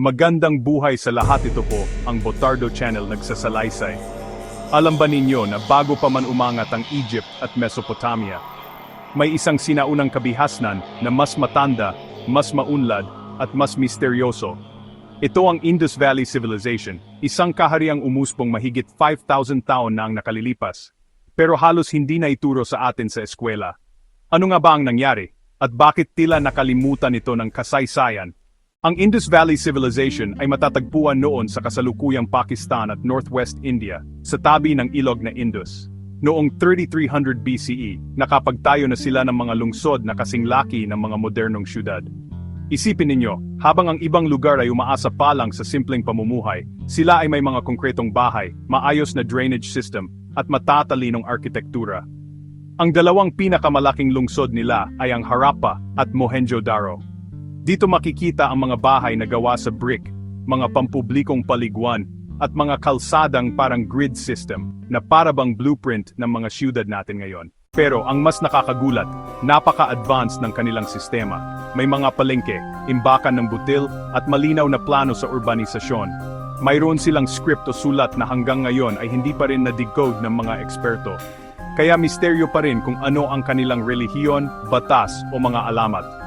Magandang buhay sa lahat ito po, ang Botardo Channel nagsasalaysay. Alam ba ninyo na bago pa man umangat ang Egypt at Mesopotamia, may isang sinaunang kabihasnan na mas matanda, mas maunlad, at mas misteryoso. Ito ang Indus Valley Civilization, isang kahariang umuspong mahigit 5,000 taon na ang nakalilipas. Pero halos hindi na ituro sa atin sa eskwela. Ano nga ba ang nangyari? At bakit tila nakalimutan ito ng kasaysayan? Ang Indus Valley Civilization ay matatagpuan noon sa kasalukuyang Pakistan at Northwest India, sa tabi ng ilog na Indus. Noong 3300 BCE, nakapagtayo na sila ng mga lungsod na kasing laki ng mga modernong syudad. Isipin ninyo, habang ang ibang lugar ay umaasa pa lang sa simpleng pamumuhay, sila ay may mga konkretong bahay, maayos na drainage system, at matatalinong arkitektura. Ang dalawang pinakamalaking lungsod nila ay ang Harappa at Mohenjo-Daro. Dito makikita ang mga bahay na gawa sa brick, mga pampublikong paliguan, at mga kalsadang parang grid system na parabang blueprint ng mga syudad natin ngayon. Pero ang mas nakakagulat, napaka-advanced ng kanilang sistema. May mga palengke, imbakan ng butil, at malinaw na plano sa urbanisasyon. Mayroon silang script o sulat na hanggang ngayon ay hindi pa rin na-decode ng mga eksperto. Kaya misteryo pa rin kung ano ang kanilang relihiyon, batas o mga alamat.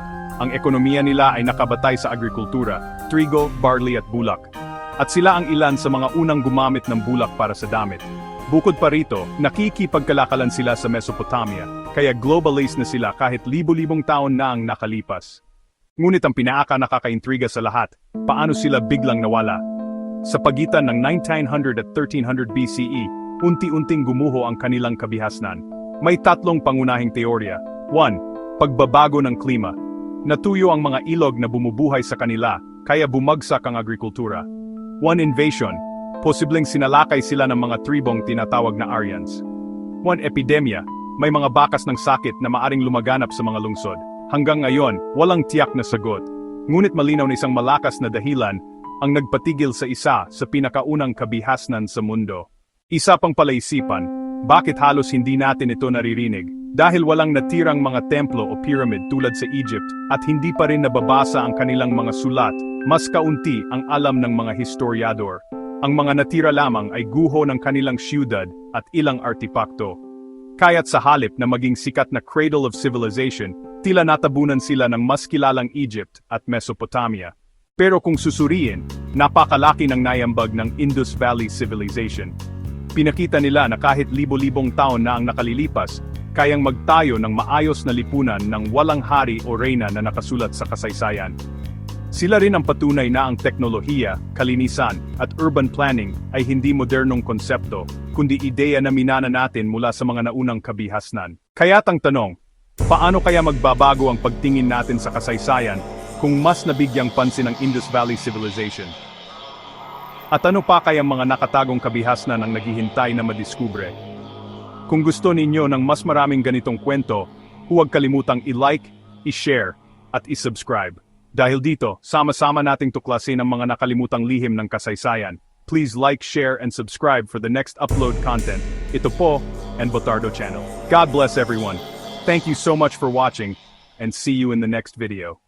Ang ekonomiya nila ay nakabatay sa agrikultura, trigo, barley at bulak. At sila ang ilan sa mga unang gumamit ng bulak para sa damit. Bukod pa rito, nakikipagkalakalan sila sa Mesopotamia, kaya globalist na sila kahit libo-libong taon na ang nakalipas. Ngunit ang pinaaka nakakaintriga sa lahat, paano sila biglang nawala? Sa pagitan ng 1900 at 1300 BCE, unti-unting gumuho ang kanilang kabihasnan. May tatlong pangunahing teorya. 1. Pagbabago ng klima. Natuyo ang mga ilog na bumubuhay sa kanila, kaya bumagsak ang agrikultura. 1. Invasion. Posibleng sinalakay sila ng mga tribong tinatawag na Aryans. 1. Epidemya. May mga bakas ng sakit na maaring lumaganap sa mga lungsod. Hanggang ngayon, walang tiyak na sagot. Ngunit malinaw na isang malakas na dahilan ang nagpatigil sa isa sa pinakaunang kabihasnan sa mundo. Isa pang palaisipan, bakit halos hindi natin ito naririnig? Dahil walang natirang mga templo o pyramid tulad sa Egypt at hindi pa rin nababasa ang kanilang mga sulat, mas kaunti ang alam ng mga historiador. Ang mga natira lamang ay guho ng kanilang siyudad at ilang artipakto. Kaya't sa halip na maging sikat na cradle of civilization, tila natabunan sila ng mas kilalang Egypt at Mesopotamia. Pero kung susuriin, napakalaki ng nayambag ng Indus Valley Civilization. Pinakita nila na kahit libo-libong taon na ang nakalilipas, kayang magtayo ng maayos na lipunan ng walang hari o reyna na nakasulat sa kasaysayan. Sila rin ang patunay na ang teknolohiya, kalinisan, at urban planning ay hindi modernong konsepto, kundi ideya na minana natin mula sa mga naunang kabihasnan. Kaya't ang tanong, paano kaya magbabago ang pagtingin natin sa kasaysayan kung mas nabigyang pansin ang Indus Valley Civilization? At ano pa kayang mga nakatagong kabihasnan ang naghihintay na madiskubre? Kung gusto ninyo ng mas maraming ganitong kwento, huwag kalimutang i-like, i-share, at i-subscribe. Dahil dito, sama-sama nating tuklasin ang mga nakalimutang lihim ng kasaysayan. Please like, share, and subscribe for the next upload content. Ito po, and Botardo Channel. God bless everyone. Thank you so much for watching, and see you in the next video.